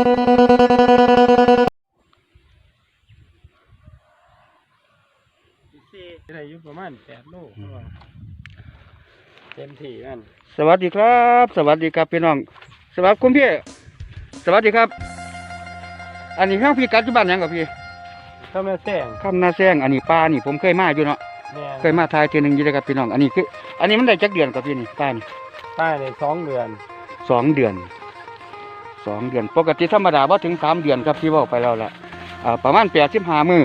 สเต็มที่นั่นสวัสดีครับ สวัสดีครับพี่น้อง สวัสดีคุณพี่ สวัสดีครับ อันนี้ข้างพี่กัดจุบันยังกับพี่ข้ามนาแซงข้ามหน้าแซงอันนี้ปลานี่ผมเคยมาอยู่เนาะเคยมาทายเทียหนึ่งยี่เลยครับพี่น้อง อันนี้คือ อันนี้มันได้จักเดือนกับพี่นี่ป้านี่ป้าในสองเดือนสองเดือน สองเดือน ปกติธรรมดาว่าถึงสามเดือนครับที่ว่าไปแล้วละอ่าประมาณแปดสิบห้ามือ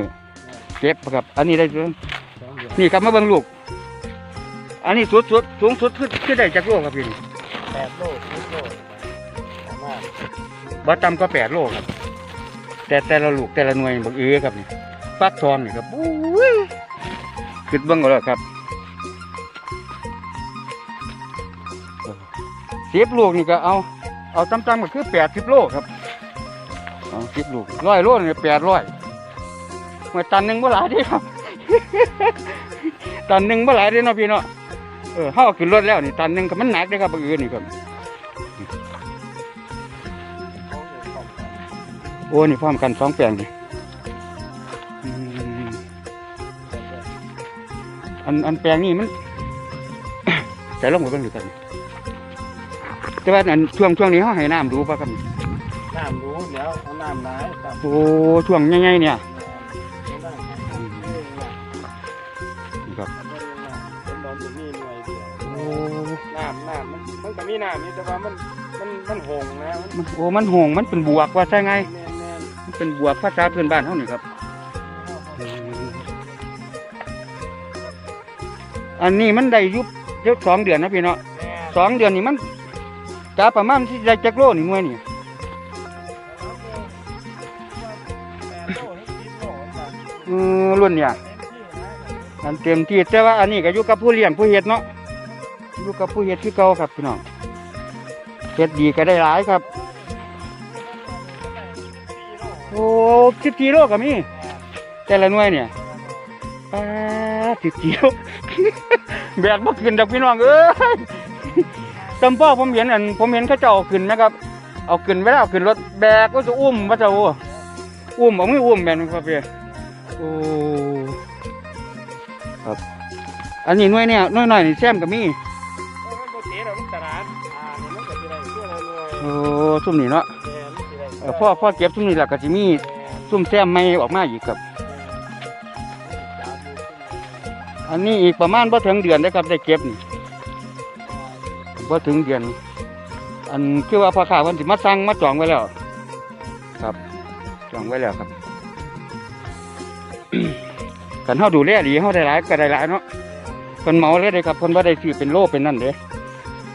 เก็บครับ อันนี้ได้เดือะนี่ครับมาเบิ่งลูก อันนี้สุดสุดสูงสุดคือคือได้จักโลครับพี่แปดโลสิบโลประมาณบ่ต่ำก็แปดโลครับ แต่แต่ละลูกแต่ละหน่วยบักเอื้อครับนี่ฟักทองนี่ครับขึ้นเบิ่งก็แล้วครับสิบลูกนี่ก็เอา เอาต่ำๆก็คือแปดสิบโลครับเอาสิบลูกร้อยโลนี่แปดร้อยเมื่อตันหนึ่งเมื่อหลายเดีครับ ตันหนึ่งเมื่อหลายเดีเนาะพี่เนาะเออเฮาเอาขึ้นรถแล้วนี่ตันหนึ่งก็มันหนักเด้ครับบักเอื้อนี่ครับโอ้นี่พร้อมกันสองแปลงนี่อืมอันอันแปลงนี่มันใส่ลงไปเบ้างดูกัน แต่ว่าอันช่วงช่วงนี้เขาให้น้ำดูป่ะครับน้ำรู้เดี๋ยวเอาน้ำร้ายครับโอ้ช่วงใหญ่ๆเนี่ยเอาน้ำให้ครับนี่ครับเป็นบอลจะมีหน่วยเดียวโอ้น้ำน้ำมันมันก็มีน้ำนี่แต่ว่ามันมันมันหงนะมันมันโอ้มันห่วงมันเป็นบวกว่าใช่ไงแน่นแน่นมันเป็นบวกภาษาพื้นบ้านเขานี่ครับ อันนี้มันได้อยุบเยอะสองเดือนนะพี่เนาะแน่นสองเดือนนี่มัน จะประมาณที่ได้จักโลนี่หน่วยนี่ลุ่นเนี่ยอันเต็มที่แต่ว่าอันนี้ก็อยู่กับผู้เลี้ยงผู้เฮ็ดเนาะอยู่กับผู้เฮ็ดที่เก่าครับพี่น้องเฮ็ดดีก็ได้หลายครับ โอ้สิบกิโลก็มีแต่ละหน่วยเนี่ยป้าสิบกิโลแบกบ่ขึ้นดอกพี่น้องเอ้ย จำพ่อผมเห็นอันผมเห็นเขาเจ้าเอาขึ้นนะครับ เอาขึ้นเวลาเอาขึ้นรถแบกก็จะอุ้มว่าจะอ้อุ้มเอามืออุ้มแบบนี้ครับพี่โอ้ครับอันนี้น่วยเนี่ยน่วยหน่อยนี่แซมก็มีเออมันบ่เสียดอกมันตลาดอ่านี่มันก็สิได้เพื่อละหน่โอ้ซุ่มนี่เนาะพ่อพ่อเก็บซุ่มนี่แหละก็สิมี่ซุ่มแซมไม่ออกมาอีกครับ อันนี้อีกประมาณบ่ถึงเดือนได้ครับได้เก็บนี่ บ่ถึงเดือน อันคือว่าพ่อค้าเพิ่นสิมาสั่งมาจองไว้แล้ว ครับ จองไว้แล้วครับกันเฮาดูแลดีเฮาได้หลายก็ได้หลายเนาะเพิ่นเหมาเลยเด้ครับเพิ่นบ่ได้ซื้อเป็นโลเป็นนั่นเด้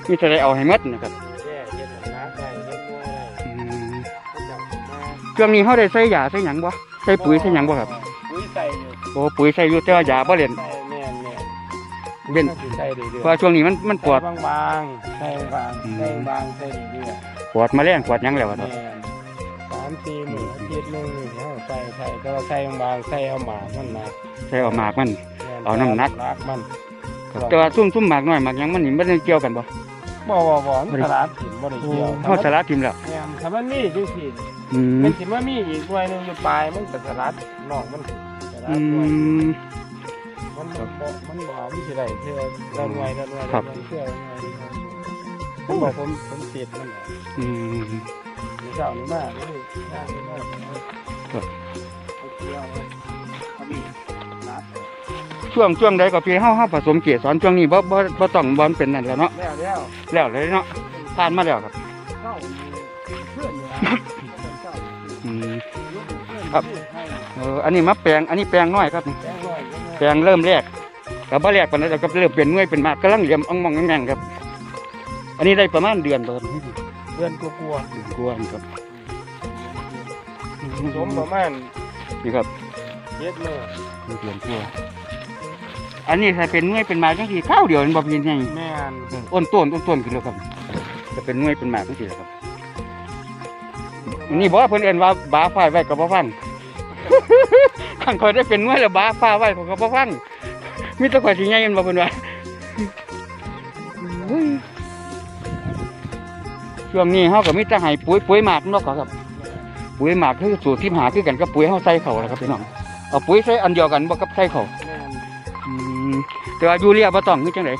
มีแต่ได้เอาให้หมดนะครับแย่เฮ็ดหนักได้เฮ็ดหน่วยได้อืมเขาจับมาช่วงนี้เฮาได้ใส่ยาใส่หยังบ่ใส่ปุ๋ยใส่หยังบ่ครับปุ๋ยใส่อยู่โอ้ปุ๋ยใส่อยู่แต่ว่ายาบ่เล่นใส่แม่นแม่น เล่นก็สิใส่เรื่อยเพราะช่วงนี้มันมันปวดใส่บางๆใส่บางอืมๆใส่บางๆใส่เรื่อยปวดมาแรงปวดหยังแล้วๆอะแม่เนาะนสามสี่มื้ออาทิตย์หนึงนี่เฮาใส่ใส่แต่ว่าใส่บางๆใส่เอาหมากมันนะใส่เออกหมากมันแม่เอาน้ำหนัก รักมันครับแต่ว่าซุ่มซุ่มหมากน้อยหมากหยังมันนี่บ่ได้เกี่ยวกันบ่บ่บ่บ่มันสลัดถิ่นบ่ได้โอ้เกี่ยวเฮาสลัดทิ่มแล้วแม่นถ้ามันมีจังซี่อืมมันสิมามีอีกหน่วยหนึงอยู่ปลายมันก็สลัดนอกมันสลัอืดหน่วยม มันบ่มันบ่เอามีสิได้เทื่อละหน่วยละหน่วยครัละบหน่วยเทื่อละหน่วยผมบอกผมผมติดมันน่ะอืมมีเจ้านี่มาเลยย่างนี่มาครับเอาเกี่ยวเอาเอามีนัดช่วงช่วงใดก็พี่เฮาเฮาผสมเกสรช่วงนี้บ่บ่บ่ต้องบ่เป็นนั่นแล้วเนาะแล้วแล้วแล้วเลยเนาะผ่านมาแล้วครับเข้าเพื่อนอยู่นะเจ้าอืมลูกเพื่อนครับให้เอออันนี้มาแปลงอันนี้แปลงน้อยครับแจ้งหน่อย แปลงเริ่มแรกแต่บ่แรกปานนั้นแล้วก็เริ่มเป็นหน่วยเป็นหมากกำลังเหลี่ยมอ่องมองแง่งๆครับ อันนี้ได้ประมาณเดือนบ่ครับเพื่อนกลัวกลัวครับๆสมประมาณนี่ครับเจ็ดมื้อเดือนกลัวอันนี้ถ้าเป็นหน่วยเป็นหมากจังซี่ข้าวเดียวมันบ่เป็นไง แม่นเอออ้นต้นอ้นต้นขึ้นแล้วครับ จะเป็นหน่วยเป็นหมากจังซี่แหละครับอันนี้บอกว่าเพิ่นเอิ้นว่าบาฝ้ายไว้ก็บ่ฟัง ขังคอยได้เป็นหน่วยแล้วบาฝ้าไว้ผมก็บ่ฟังมีต่ข่อยสิใหญ่มันบ่เพิ่นว่าช่วงนี้เฮาก็มีแต่ให้ปุ๋ยปุ๋ยหมากเนาะครับ ปุ๋ยหมากคือสูตรที่หาคือกันกับปุ๋ยเฮาใส่เขาแหละครับพี่น้องเอาปุ๋ยใส่อันเดียวกันบ่กับใส่เขาแม่นอืมแต่ว่ายูเรียบ่ต้องคือจังได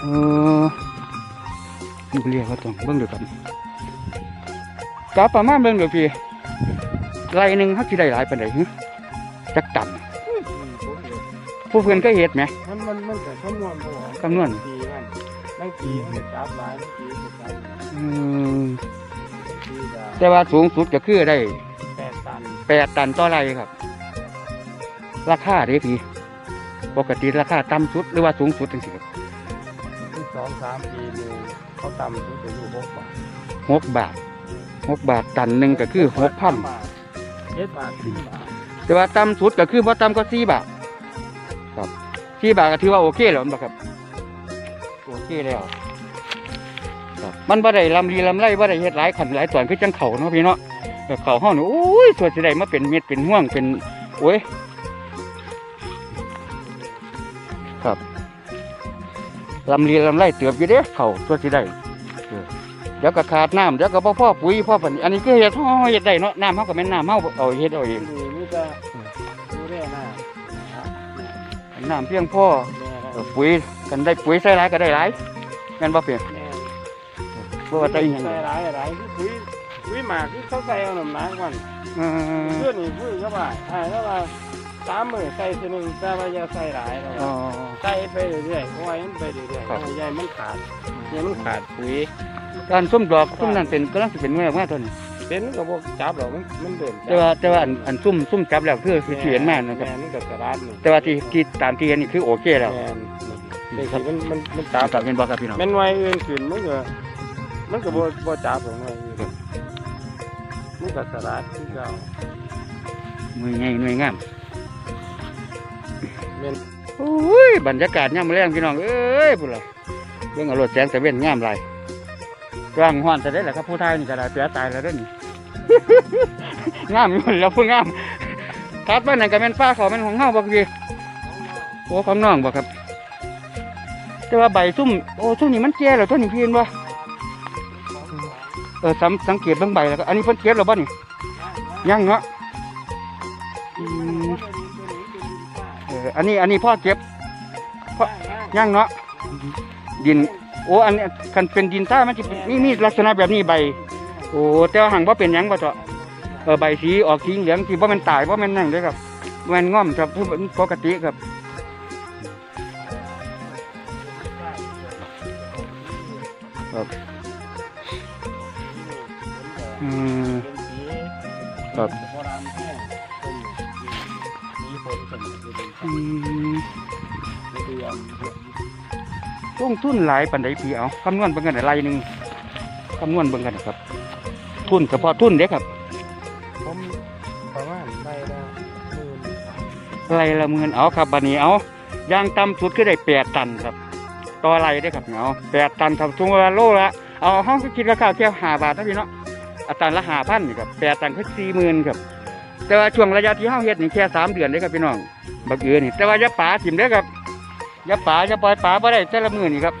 เออยูเรียบ่ต้องเบิ่งเดี๋ยวกันก็ประมาณเบิ่งเดี๋ยวพี่ ไรหนึงเฮาสิได้หลายปานใดหึจักตันผู้เพิ่นก็เฮ็ดไหม มันมันมันแต่คำนวณบ่ออกคำนวณ ปีมันบางปีมันจะจับหลายบางปีจะจับอืมปีละแต่ว่าสูงสุดก็คือได้แปดตันแปดตันต่อไรครับ ราคาเด้พี่ ปกติราคาต่ำสุดหรือว่าสูงสุดจังซี่ครับที่สองสามปีหนึงเขาต่ำสุดจะอยู่หกบาทหกบาทหกบาทตันหนึ่งก็คือหกพันบาท เจ็ดบาทสิบบาทแต่ว่าต่ำสุดก็คือบ่ต่ำก็สี่บาทครับสี่บาทก็ถือว่าโอเคแล้วนะครับโอเคแล้วครับมันบ่ได้ลำลีลำไรบ่ได้เฮ็ดหลายขันหลายตอนคือจังเขาเนาะพี่เนาะแต่เขาเฮานี่โอ้ยส่วนสิได้มาเป็นเม็ดเป็นห่วงเป็นโอ้ยครับลำลีลำไรเติบอยู่เด้เขาส่วนสิได้ เออเดี๋ยวก็ขาดน้ำเดี๋ยวก็บ่พอปุ๋ยพอปันนี้อันนี้คือเฮ็ดเฮาเฮ็ดได้เนาะน้ำเฮาก็แม่นน้ำเฮาเอาเฮ็ดเอาเองนี่นี่จะดูแลหน้าน้ำเพียงพอแม่คเอรัอบปุ๋ยกันได้ปุ๋ยใส่หลายก็ได้หลายแม่นบ่เพียงแม่บ่ว่าแต่อีหยังใส่หลายหลายคือปุ๋ยปุ๋ยหมากที่เขาใส่เอาน้ำหนักมันเออเพื่อนนี่ปุ๋ยก็ว่าใช่แล้วว่าสามมือใส่ทีหนึ่งแต่ว่าอย่าใส่หลายแล้วอ๋อใส่ไปเรื่อยๆเพราะว่ามันไปเรื่อยๆเพราะว่าใหญ่มันขาดใหญ่มันขาดปุ๋ย การส้มดอกส้มนั่นเป็นกำลังสิเป็นเมื่อมาตัวนี้เป็นก็บ่จับหรอกมันมันเดินแต่ว่าแต่ว่าอันอันซุ่มซุ่มจับแล้วคือคือสิเห็นมานะครับ แม่มันก็กระดานนี่แต่ว่าที่ที่ตามที่เห็นนี่คือโอเคแล้วแม่นนี่เด็กมันมันมันตาจัมบตามเป็นบ่ครับพี่น้องแม่นไว้อื่นขึ้นมันก็มันก็บ่บ่จับหรอกไว้อื่นมันก็สลัดที่เก่าหน่วยใหญ่หน่วยงามแม่นโอ้ยบรรยากาศยามมื้อแลงพี่น้องเอ้ยพุ่นล่ะเบิ่งเอารถแสงตะเวนงามหลาย กลางฮ้อนซะได้แหละครับผู้ทายนี่ก็ได้เสียตายแล้วเด้อนี่ งามอยู่แล้วผู้งามทัดบ้านนั่นก็แม่นฟ้าขาแม่นของเฮาบ่คือโอ้ของน้องบ่ครับ แต่ว่าใบซุ่มโอ้ซุ่มนี่มันแก่แล้วตัวนี้พี่เห็นบ่เออสังสังเกตเบิ่งใบแล้วก็อันนี้เพิ่นเก็บแล้วบ่นี่ยังเนาะอืมเอออันนี้อันนี้พ่อเก็บพ่อยังเนาะดิน โอ้อันนี้คันเป็นดินใต้มันจะมีมีลักษณะแบบนี้ใบ โอ้แต่ว่าหังว่าเป็นหยังบ่เจาะเออใบสีออกสีเหลืองที่ว่ามันตายว่ามันนั่งเด้อครับบ่แมันง่อมครับผู้ปกติครับ ครับอืม ครับ อืม ลงทุนหลายปันใดพี่เอาคำนวณเบิ่งกันอะไรหนึ่งคำนวณเบิ่งกันนะครับ ทุนเฉพาะทุนเด้ครับผมประมาณได้ละหมื่นไรละหมื่นเอาครับบัดนี้เอายางต่ำสุดคือได้แปดตันครับ ต่อไรได้อครับเอาแปดตันทำทุงละโลละเอาห้องคิดราคาแค่ห้าบาทนะพี่เนาะอัตราละห้าพันนี่ครับแปดตันคือสี่หมื่นครับ แต่ว่าช่วงระยะที่เฮาเฮ็ดนี่แค่สามเดือนเด้อครับพี่น้องบักเอือนี่แต่ว่าอย่าป่าถิ่มเด้อครับ อย่าป่าอย่าปล่อยป่าบ่ได้แต่ละมื้อนี่ครับ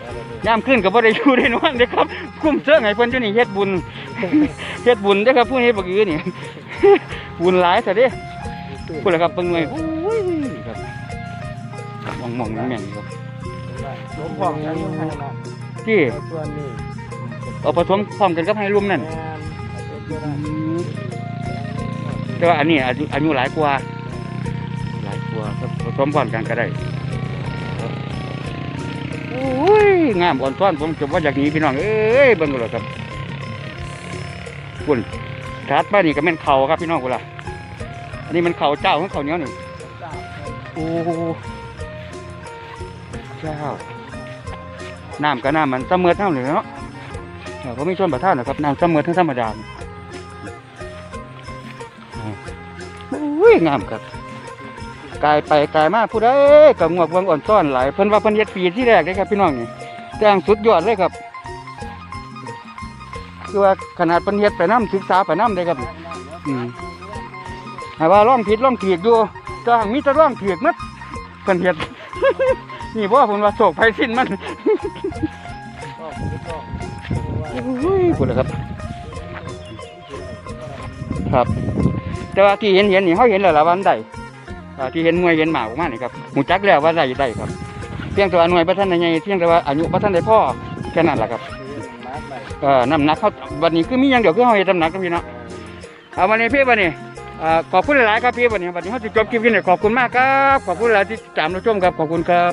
ได้ละหมื่นยามขึ้นก็บ่ได้อยู่ได้นอนเด้อครับคุ้มเสื้อให้เพิ่นอยู่นี่เฮ็ดบุญเฮ็ดบุญเด้อครับผู้นี้บักเอือนี่บุญหลายซะเด้พูดแล้วครับเบิ่งหน่อยโอ้ยครับมองมองๆแม่นๆครับหลวงพ่อยังอยู่ให้นะที่ส่วนนี้เอาผสมพร้อมกันกับให้รวมนั่นแม่นเอาไปเพื่อได้แต่ว่าอันนี้อายุอายุหลายกว่าหลายกว่าครับผสมพร้อมกันก็ได้ครับ โอ้ยงามอ่อนซ้อนผมจะว่าจากนี้พี่น้องเอ้ยเบิ่งกันเลยครับคุณทัดบ้านนี่ก็เป็นเขาครับพี่น้องคุณล่ะอันนี้มันเขาเจ้าของเขาเนี้ยวนี่โอ้เจ้าน้ำก็น้ำมันเสมอเท่าเลยเนาะเออก็ไม่ชวนประท่านนะครับน้ำเสมอทั้งธรรมดาโอ้ยงามครับ กายไปกายมาผู้ใดกับงวกเบิ่งอ่อนซ้อนหลายเพิ่นว่าเพิ่นเฮ็ดปีที่แรกเลยครับพี่น้องนี่แต่งสุดยอดเลยครับ คือว่าขนาดเพิ่นเฮ็ดไปน้ำศึกษาไปน้ำเลยครับอืมให้ว่าร่องผิดร่องถูกอยู่ก็หังมีแต่ร่องถูกหมัดเพิ่นเฮ็ด นี่บ่เพิ่นว่าโศกไผสิ้นมันโอ้ยพูดเลยครับ ครับ แต่ว่าที่เห็นเห็นนี่เขาเห็นแล้วละวันใด ที่เห็นหน่วยเห็นหมาออกมานี่ครับหูจักแล้วว่าได้ได้ครับ เพียงแต่ว่าหน่วยบ่ทันได้ใหญ่เพียงแต่ว่าอายุบ่ทันได้พอแค่นั้นแหละครับมาร์กไปเอ่อน้ำหนักเขาวันนี้คือมีอย่างเดียวคือเฮาเฮ็ดน้ำหนักครับพี่เนาะเอาวันนี้พี่วันนี้เอ่อขอบคุณหลายๆครับพี่วันนี้วันนี้เฮาสิจบคลิปกันเนี่ยขอบคุณมากครับ ขอบคุณหลายที่ติดตามรับชมครับขอบคุณครับ